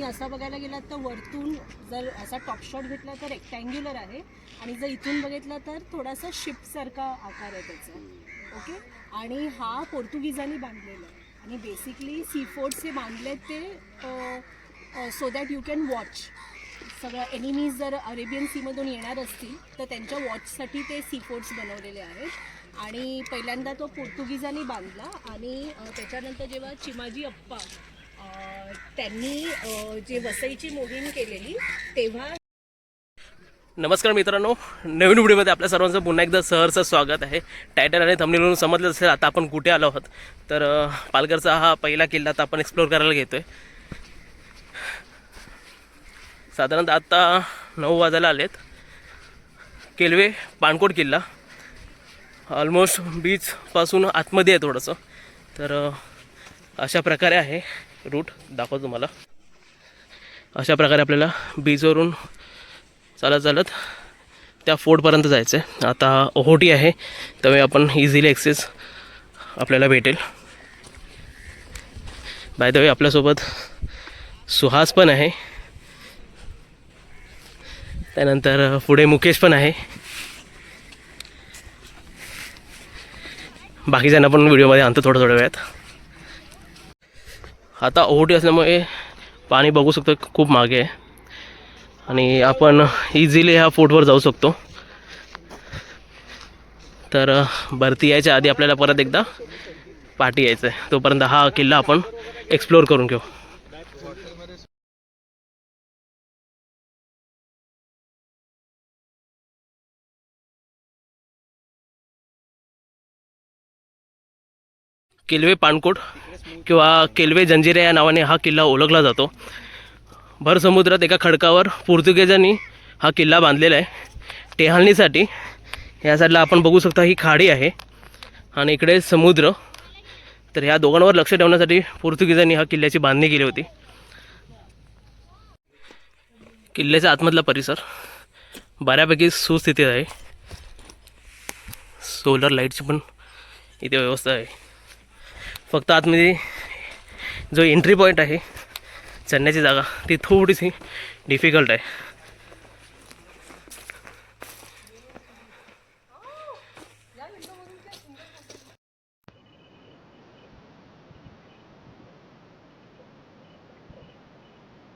तुम्ही असं बघायला गेलात तर वरतून जर असा टॉप शॉट घेतला तर रेक्टँग्युलर आहे आणि जर इथून बघितलं तर थोडासा शिपसारखा आकार आहे त्याचा. ओके आणि हा पोर्तुगीजांनी बांधलेला आहे. आणि बेसिकली सी फोर्ट्स हे बांधले ते so that you can watch सगळं एनिमीज जर अरेबियन सीमधून येणार असतील तर त्यांच्या वॉचसाठी ते सी फोर्ट्स बनवलेले आहेत. आणि पहिल्यांदा तो पोर्तुगीजांनी बांधला आणि त्याच्यानंतर जेव्हा चिमाजी अप्पा त्यांनी जे वसईची मोहीम केलेली तेव्हा नमस्कार मित्रांनो. नवीन व्हिडिओमध्ये आपल्या सर्वांचं पुन्हा एकदा सहर्ष स्वागत आहे. टायटल आणि थमनेलवरून समजलं असेल आता आपण कुठे आलो आहोत. तर पालघरचा हा पहिला किल्ला आता आपण एक्सप्लोअर करायला घेतो आहे साधारणतः आत्ता नऊ वाजायला आलेत. केलवे पाणकोट किल्ला. ऑलमोस्ट बीचपासून आतमध्ये आहे थोडंसं. तर अशा प्रकारे आहे. रूट दाखवतो तुम्हाला. अशा प्रकारे आपल्याला बीचवरून चालत चालत त्या फोर्टपर्यंत जायचं आहे आता ओहोटी आहे त्यामुळे आपण इझिली ॲक्सेस आपल्याला भेटेल. बाय द वे आपल्यासोबत सुहास पण आहे. त्यानंतर पुढे मुकेश पण आहे. बाकीच्यांना पण व्हिडिओमध्ये आणतो थोडं थोड्या वेळात. आता ओहोटी असल्यामुळे पाणी बघू शकतो खूप मागे आहे. आणि आपण इझिली ह्या फोर्टवर जाऊ शकतो. तर भरती यायच्या आधी आपल्याला परत एकदा पाठी यायचं आहे. तोपर्यंत हा किल्ला आपण एक्सप्लोअर करून घेऊ. किल्वे पाणकोट किंवा केलवे जंजिरे या नावाने हा किल्ला ओळखला जातो. भर समुद्रात एका खडकावर पोर्तुगेजांनी हा किल्ला बांधलेला आहे. टेहाळणीसाठी या साईडला आपण बघू शकता ही खाडी आहे. आणि इकडे समुद्र. तर ह्या दोघांवर लक्ष ठेवण्यासाठी पोर्तुगीजांनी हा किल्ल्याची बांधणी केली होती. किल्ल्याच्या आतमधला परिसर बऱ्यापैकी सुस्थितीत आहे. सोलर लाईटची पण इथे व्यवस्था आहे. फक्त आतमध्ये जो एंट्री पॉईंट आहे चढण्याची जागा ती थोडीशी डिफिकल्ट आहे.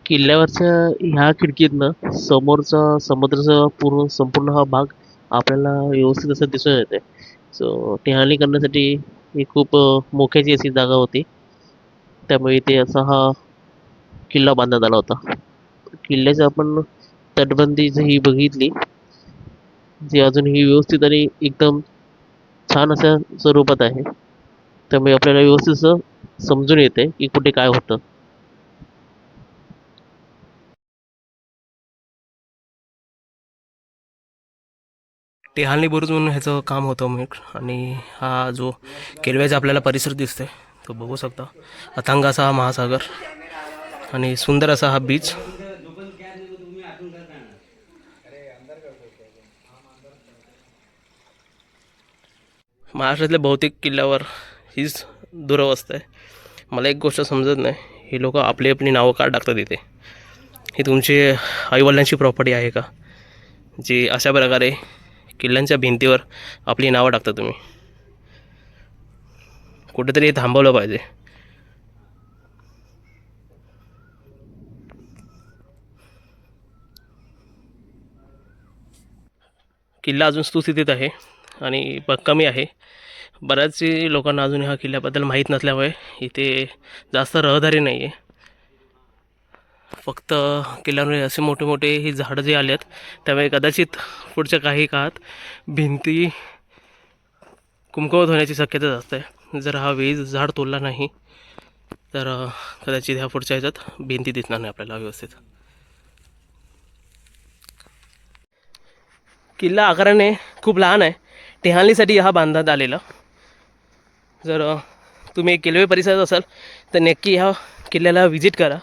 किल्ल्यावरच्या ह्या खिडकीतनं समोरचा समुद्राचा पूर्ण संपूर्ण हा भाग आपल्याला व्यवस्थित असं दिसून येते सो टेहाळणी करण्यासाठी ही खूप मोक्याची अशी जागा होती. त्यामुळे इथे असा हा किल्ला बांधण्यात आला होता. किल्ल्याची आपण तटबंदी जी ही बघितली जी अजून ही व्यवस्थित आणि एकदम छान अशा स्वरूपात आहे. त्यामुळे आपल्याला व्यवस्थित असं समजून येते की कुठे काय होतं. टेहाळणी बुरुज म्हणून ह्याचं काम होतं मग आणि हा जो केलव्याचा आपल्याला परिसर दिसतोय तो बघू शकता. अथांग असा हा महासागर आणि सुंदर असा हा बीच महाराष्ट्रातल्या बहुतेक किल्ल्यावर हीच दुरवस्था आहे. मला एक गोष्ट समजत नाही. ही लोक आपली आपली नावं का टाकतात इथे? ही तुमची आईवडिलांची प्रॉपर्टी आहे का? जी अशा प्रकारे किल्ल्यांच्या भिंतीवर आपली नावं टाकता तुम्ही. कुठेतरी हे थांबवलं पाहिजे. किल्ला अजून सुस्थितीत आहे आणि ब- कमी आहे. बऱ्याच लोकांना अजून ह्या किल्ल्याबद्दल माहीत नसल्यामुळे इथे जास्त रहदारी नाही आहे फक्त किल्ल्यामुळे असे मोठे मोठे ही झाडं जे आले आहेत त्यामुळे कदाचित पुढच्या काही काळात भिंती कुमकुमत होण्याची शक्यता जास्त आहे. जर हा वीज झाड तोडला नाही तर कदाचित ह्या पुढच्या ह्याच्यात भिंती दिसणार नाही आपल्याला व्यवस्थित. किल्ला आकाराने खूप लहान आहे. टेहाळणीसाठी हा बांधण्यात आलेला. जर तुम्ही किल्वे परिसरात असाल तर नक्की ह्या किल्ल्याला व्हिजिट करा.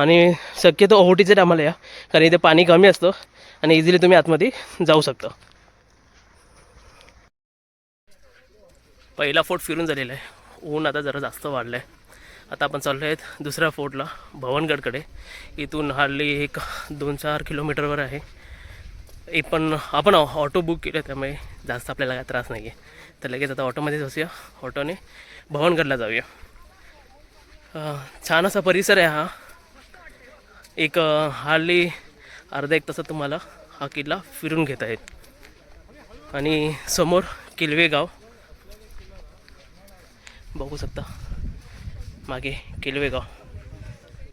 आणि शक्यतो ओहोटीच्या टायमाला या कारण इथे पाणी कमी असतं आणि इझिली तुम्ही आतमध्ये जाऊ शकता. पहिला फोर्ट फिरून झालेला आहे. ऊन आता जरा जास्त वाढलं आहे आता आपण चाललो आहेत दुसऱ्या फोर्टला भवनगडकडे. इथून हार्डली एक दोन चार किलोमीटरवर आहे. एक पण आपण ऑटो बुक केलं त्यामुळे जास्त आपल्याला काय त्रास नाही आहे तर लगेच आता ऑटोमध्येच बसूया ऑटोने भवनगडला जाऊया. छान असा परिसर आहे हा. एक हार्डली अर्धा एक तासात तुम्हाला हा किल्ला फिरून घेता येईल. आणि समोर किलवे गाव. बघू शकता. मागे किलवे गाव.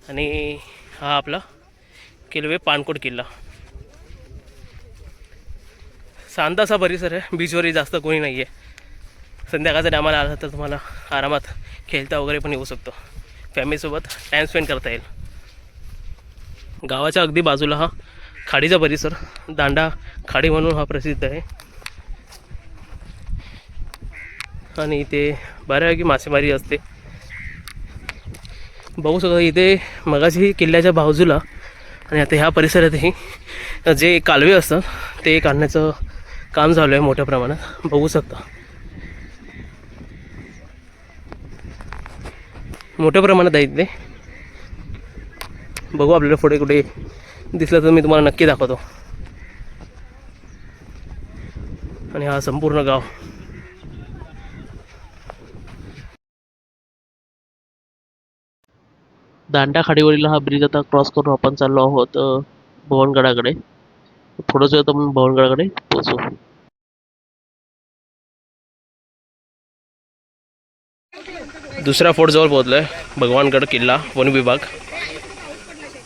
आणि हा आपला किलवे पानकोट किल्ला. शांत असा परिसर आहे. बीचवरही जास्त कोणी नाही आहे संध्याकाळच्या टायमाला आला तर तुम्हाला आरामात खेळता वगैरे पण येऊ शकतो. फॅमिलीसोबत टाईम स्पेंड करता येईल. गावाच्या अगदी बाजूला हा खाडीचा परिसर दांडा खाडी म्हणून हा प्रसिद्ध आहे. आणि इथे बऱ्यापैकी मासेमारी असते. बघू शकता इथे मगाशी किल्ल्याच्या बाजूला आणि आता ह्या परिसरातही जे कालवे असतात ते काढण्याचं काम झालं आहे मोठ्या प्रमाणात. बघू शकता. मोठ्या प्रमाणात आहे इथे बघू आपल्याला पुढे कुठे दिसलं तर मी तुम्हाला नक्की दाखवतो. आणि हा संपूर्ण गाव. दांडा खाडीवरील हा ब्रिज आता क्रॉस करून आपण चाललो आहोत भवनगडाकडे. थोडंच वेळ आपण भवनगडाकडे पोहोचू. दुसऱ्या फोर्ट जवळ पोहोचलोय भगवानगड किल्ला वन विभाग.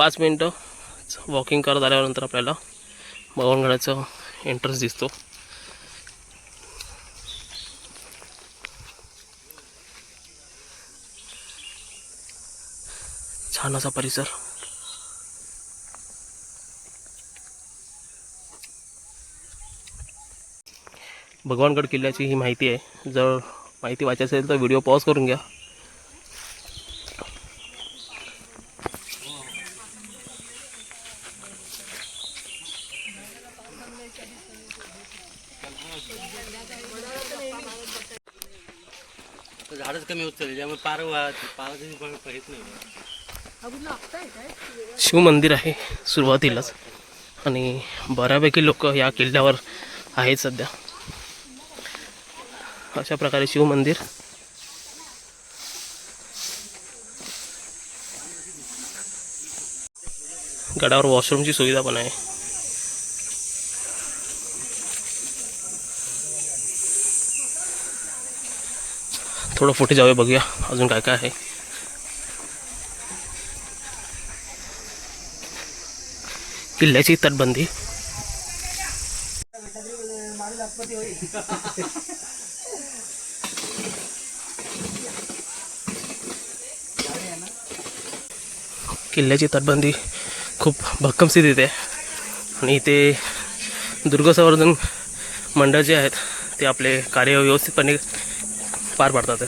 पाच मिनटं वॉकिंग करत आल्यानंतर आपल्याला भगवानगडाचं एंट्रन्स दिसतो. छान असा परिसर. भगवानगड किल्ल्याची ही माहिती आहे. जर माहिती वाचायची असेल तर व्हिडिओ पॉज करून घ्या तर झाडच कमी होत चालले त्यामुळे पार पाराचं पण येत नाही शिवमंदिर आहे सुरुवातीलाच. आणि बऱ्यापैकी लोक या किल्ल्यावर आहेत सध्या. अशा प्रकारे शिवमंदिर. गडावर वॉशरूमची सुविधा पण आहे. थोडं फुटे जाऊया बघूया अजून काय काय आहे. किल्ल्याची तटबंदी. किल्ल्याची तटबंदी खूप भक्कम स्थितीत आहे. आणि इथे दुर्ग संवर्धन मंडळ जे आहेत ते आपले कार्य व्यवस्थितपणे पार पाडतात.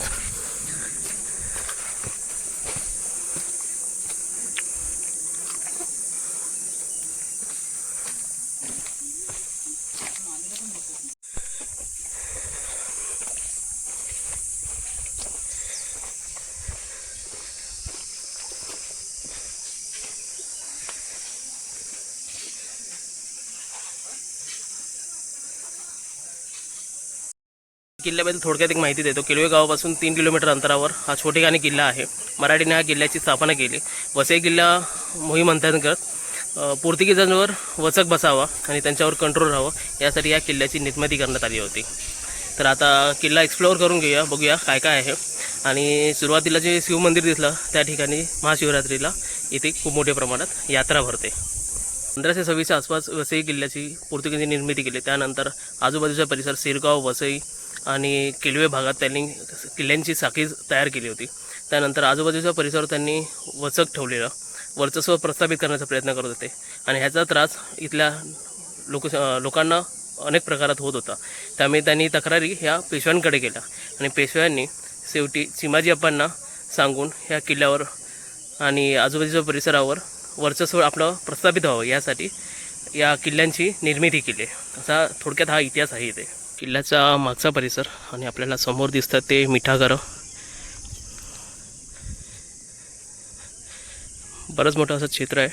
किल्ल्याबद्दल थोडक्यात एक माहिती देतो. किलवे गावापासून तीन किलोमीटर अंतरावर हा छोटेखानी किल्ला आहे. मराठीने हा किल्ल्याची स्थापना केली. वसई किल्ला मोहीम अंतर्गत पोर्तुगीजांवर वचक बसावा आणि त्यांच्यावर कंट्रोल राहावं यासाठी या किल्ल्याची निर्मिती करण्यात आली होती. तर आता किल्ला एक्सप्लोअर करून घेऊया बघूया काय काय आहे. आणि सुरुवातीला जे शिवमंदिर दिसलं त्या ठिकाणी महाशिवरात्रीला इथे खूप मोठ्या प्रमाणात यात्रा भरते. पंधराशे सव्वीसच्या आसपास वसई किल्ल्याची पोर्तुगीजी निर्मिती केली. त्यानंतर आजूबाजूचा परिसर सिरगाव वसई आणि किल्वे भागात त्यांनी किल्ल्यांची साखळी तयार केली होती. त्यानंतर आजूबाजूच्या परिसर त्यांनी वचक ठेवलेलं वर्चस्व प्रस्थापित करण्याचा प्रयत्न करत होते. आणि ह्याचा त्रास इथल्या लोक लोकांना अनेक प्रकारात होत होता. त्यामुळे त्यांनी तक्रारी ह्या पेशव्यांकडे केल्या. आणि पेशव्यांनी शेवटी चिमाजी अप्पांना सांगून ह्या किल्ल्यावर आणि आजूबाजूच्या परिसरावर वर्चस्व आपलं प्रस्थापित व्हावं यासाठी या किल्ल्यांची निर्मिती केली. असा थोडक्यात हा इतिहास आहे इथे. किल्ल्याचा मागचा परिसर आणि आपल्याला समोर दिसतं ते मिठागरं बरंच मोठं असं क्षेत्र आहे.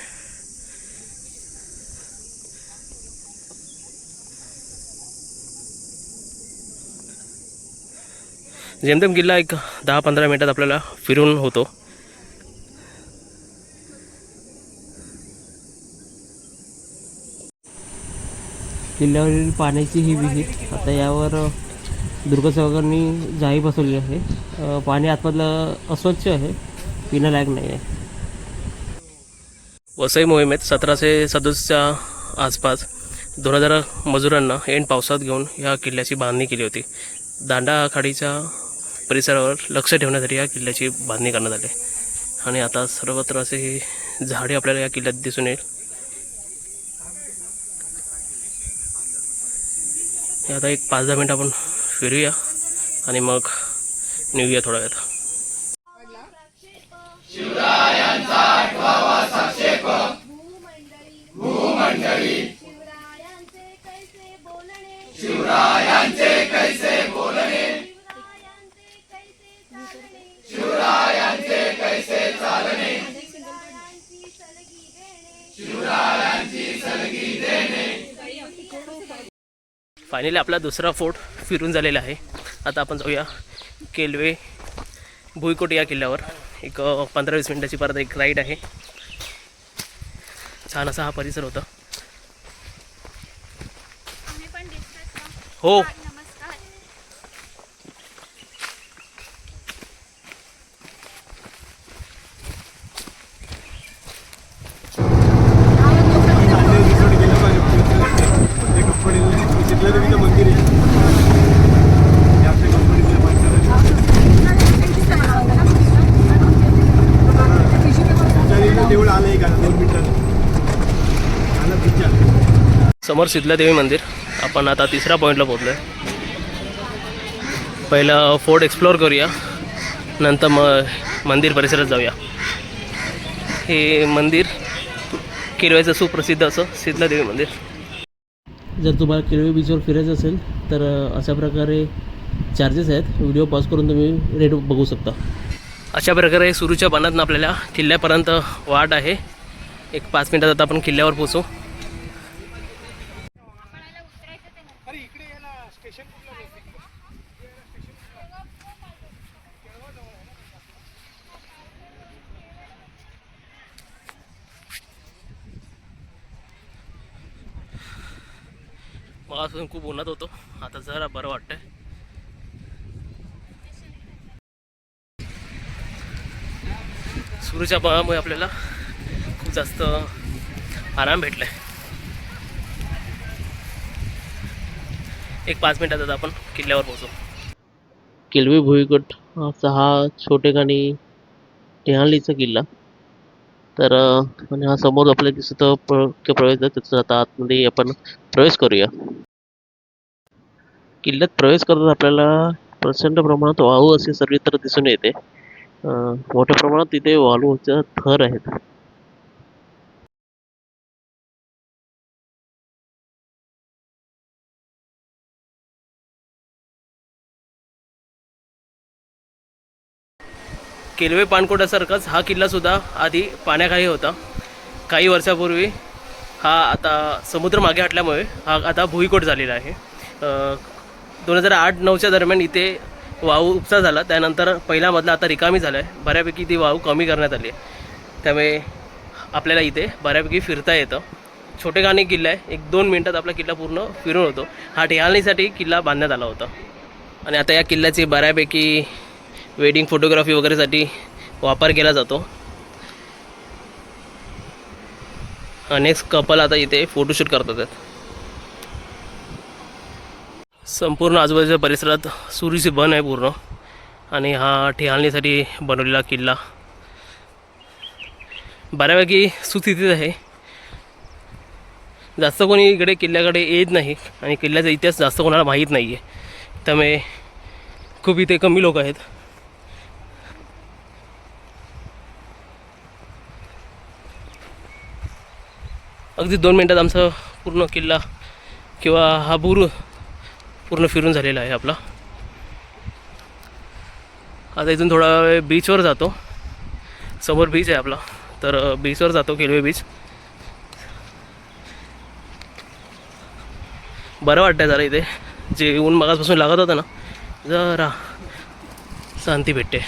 जेमतेम किल्ला एक दहा पंधरा मिनटात आपल्याला फिरून होतो. किल्ल्यावरील पाण्याची ही विहीर. आता यावर दुर्गसेवकांनी जाळी बसवली आहे. पाणी आतमधलं अस्वच्छ आहे. पिण्यालायक नाही आहे. वसई मोहिमेत सतराशे सदुसच्या आसपास दोन हजार मजुरांना ऐन पावसात घेऊन या किल्ल्याची बांधणी केली होती. दांडा आखाडीच्या परिसरावर लक्ष ठेवण्यासाठी या किल्ल्याची बांधणी करण्यात आली. आणि आता सर्वत्र असे ही झाडे आपल्याला या किल्ल्यात दिसून येईल. हे आता एक पाच दहा मिनटं आपण फिरूया आणि मग निघूया थोडा वेळ. शिवरायांचे कैसे बोलणे? शिवरायांचे कैसे चालणे? फायनली आपला दुसरा फोर्ट फिरून झालेला आहे. आता आपण जाऊया केलवे भुईकोट या किल्ल्यावर. एक पंधरा वीस मिनिटाची परत एक राईड आहे. छान असा हा परिसर होता. हो देवीचं मंदिर. आहे. हे आपल्या कंपनीतलं मंदिर का दोन मिनिटात समोर सिद्धलादेवी मंदिर. आपण आता तिसऱ्या पॉईंटला पोहोचलो आहे पहिलं फोर्ट एक्सप्लोअर करूया. नंतर मग मंदिर परिसरात जाऊया. हे मंदिर किरव्याचं सुप्रसिद्ध असं सिद्धलादेवी मंदिर. जर तुम्हाला केळवे बीचवर फिरायचं असेल तर अशा प्रकारे चार्जेस आहेत. व्हिडिओ पॉज करून तुम्ही रेट बघू शकता. अशा प्रकारे सुरूच्या पानातनं आपल्याला किल्ल्यापर्यंत वाट आहे. एक पाच मिनटात आता आपण किल्ल्यावर पोचू मगापासून खूप उन्हात होतो. आता जरा बरं वाटतंय. सुरूच्या बळामुळे आपल्याला खूप जास्त आराम भेटलाय. एक पाच मिनिटात आता आपण किल्ल्यावर पोहोचू. किल्वी भुईगट असा हा छोटेखानी टेहालीचा किल्ला. तर आणि हा समोर आपल्याला दिसत मुख्य प्रवेश आहे त्याचा आता आतमध्ये आपण प्रवेश करूया. किल्ल्यात प्रवेश करताना आपल्याला प्रचंड प्रमाणात वाळू असे सर्वत्र दिसून येते. मोठ्या प्रमाणात तिथे वाळूचे थर आहेत. केलवे पाणकोटासारखाच हा किल्ला सुद्धा आधी पाण्याखाली होता. काही वर्षापूर्वी हा आता समुद्र मागे हटल्यामुळे हा आता भुईकोट झालेला आहे. दोन हजार आठ नऊच्या दरम्यान इथे वाहू उपसा झाला. त्यानंतर पहिला मधला आता रिकामी झाला आहे बऱ्यापैकी ती वाहू कमी करण्यात आली आहे. त्यामुळे आपल्याला इथे बऱ्यापैकी फिरता येतं. छोटे गाणे किल्ला आहे. एक दोन मिनटात आपला किल्ला पूर्ण फिरून होतो. हा टेहाळणीसाठी किल्ला बांधण्यात आला होता. आणि आता या किल्ल्याची बऱ्यापैकी वेडिंग फोटोग्राफी वगैरेसाठी वापर केला जातो. अनेक कपल आता इथे फोटोशूट करतात. संपूर्ण आजूबाजूच्या परिसरात सुरीची बन आहे पूर्ण. आणि हा ठिहाळणीसाठी बनवलेला किल्ला. बऱ्यापैकी सुस्थितीत आहे. जास्त कोणी इकडे किल्ल्याकडे येत नाही आणि किल्ल्याचा इतिहास जास्त कोणाला माहीत नाही आहे त्यामुळे खूप इथे कमी लोक आहेत. अगदी दोन मिनटात आमचा पूर्ण किल्ला किंवा हा पूर पूर्ण फिरून झालेला आहे आपला. आता इथून थोडा वेळ बीचवर जातो. समोर बीच आहे आपला. तर बीचवर जातो केलवे बीच बरं वाटतं जरा इथे. जे ऊन मगासपासून लागत होतं ना जरा शांती भेटते.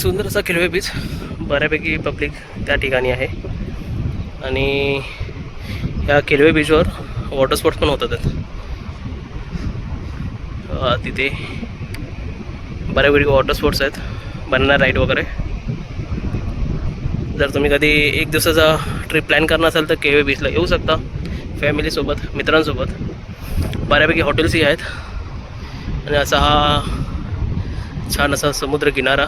सुंदर असा किलवे बीच बऱ्यापैकी पब्लिक त्या ठिकाणी आहे. आणि ह्या किलवे बीचवर वॉटर स्पोर्ट्स पण होतात. तिथे बऱ्यापैकी वॉटर स्पोर्ट्स आहेत. बनाना राईड वगैरे. जर तुम्ही कधी एक दिवसाचा ट्रिप प्लॅन करणार असाल तर केवे बीचला येऊ शकता. फॅमिलीसोबत मित्रांसोबत. बऱ्यापैकी हॉटेल्सही आहेत. आणि असा हा छान असा समुद्र किनारा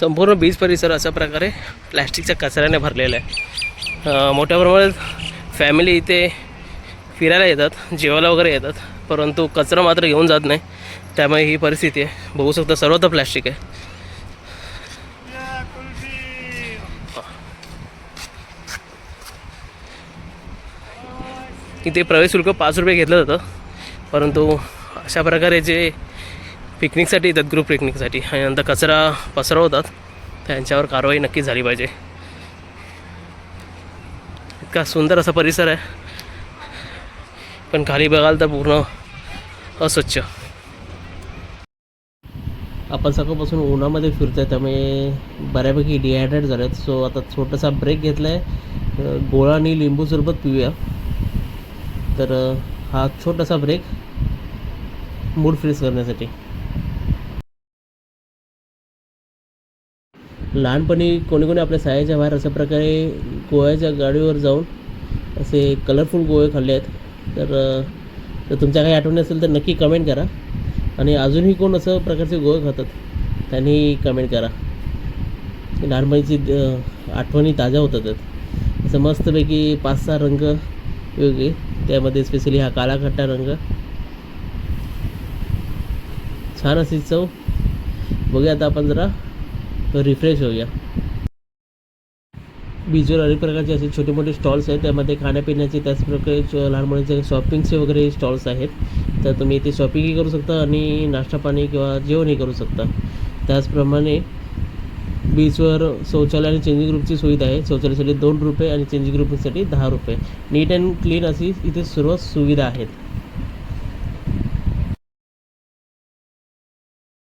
संपूर्ण बीच परिसर अशा प्रकारे प्लॅस्टिकच्या कचऱ्याने भरलेला आहे. मोठ्या प्रमाणात फॅमिली इथे फिरायला येतात जेवायला वगैरे येतात परंतु कचरा मात्र घेऊन जात नाही. त्यामुळे ही परिस्थिती आहे. बघू शकता सर्वत्र प्लॅस्टिक आहे. इथे प्रवेश शुल्क पाच रुपये घेतलं जातं. परंतु अशा प्रकारे जे पिकनिकसाठी येतात ग्रुप पिकनिकसाठी. आणि नंतर कचरा पसरवतात. त्यांच्यावर कारवाई नक्की झाली पाहिजे. इतका सुंदर असा परिसर आहे. पण खाली बघाल तर पूर्ण अस्वच्छ. आपण सकाळपासून उन्हामध्ये फिरतो आहे त्यामुळे बऱ्यापैकी डिहायड्रेट झाले आहेत सो आता छोटासा ब्रेक घेतला आहे गोळा आणि लिंबू सरबत पिऊया. तर हा छोटासा ब्रेक मूड फ्रेश करण्यासाठी. लहानपणी कोणी कोणी आपल्या सायाच्या बाहेर अशा प्रकारे गोव्याच्या गाडीवर जाऊन असे कलरफुल गोवे खाल्ले आहेत. तर तर तुमच्या काही आठवणी असेल तर नक्की कमेंट करा. आणि अजूनही कोण असं प्रकारचे गोळे खातात त्यांनी कमेंट करा. लहानपणीची आठवणी ताज्या होतात असं मस्तपैकी पाच सहा रंग वेगळे त्यामध्ये स्पेशली हा काळा खट्टा रंग. छान अशी चव. बघूया आता आपण जरा. रिफ्रेश होऊया. बीचवर अनेक प्रकारचे असे छोटे मोठे स्टॉल्स आहेत. त्यामध्ये खाण्यापिण्याचे त्याचप्रकारे लहान मुलांचे शॉपिंगचे वगैरे स्टॉल्स आहेत. तर तुम्ही इथे शॉपिंगही करू शकता आणि नाश्ता पाणी किंवा जेवणही करू शकता. त्याचप्रमाणे बीचवर शौचालय आणि चेंजिंग ग्रुपची सुविधा आहे. शौचालयासाठी दोन रुपये आणि चेंजिंग ग्रुपसाठी दहा रुपये. नीट अँड क्लीन अशी इथे सर्व सुविधा आहेत.